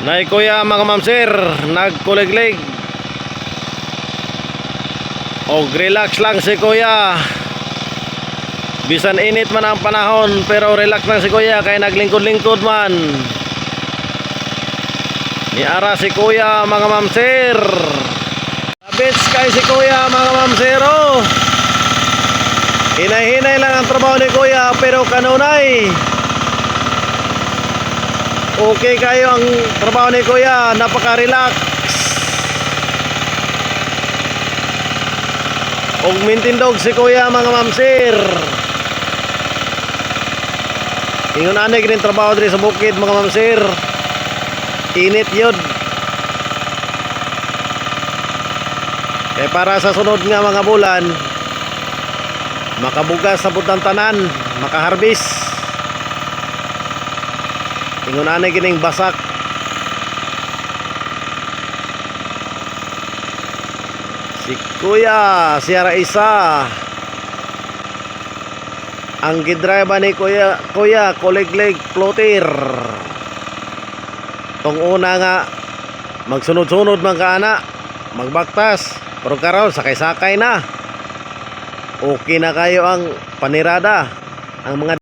Nay kuya mga mamsir, nagkuliglig. Og relax lang si kuya. Bisan init man ang panahon, pero relax lang si kuya kay naglingkod-lingkod man. Ni ara si kuya mga mamsir. Abits kay si kuya mga mamsero. Hinay-hinay lang ang trabaho ni kuya pero kanunay. Okay kayo ang trabaho ni kuya, napaka-relax. Og mintindog si kuya mga mamsir. Ingon ani kini trabaho diri sa bukid mga mamsir. Init yun. Kaya para sa sunod nga mga bulan, makabugas sa butang tanan, makaharbis. Ingon anay kining basak. Si Kuya, siya ra isa. Ang gidrive ni Kuya, Kuya, kuliglig plotter. Tong una nga magsunod-sunod man ka ana, magbaktas. Pero karon sakay-sakay na. Okay na kayo ang panirada. Ang mga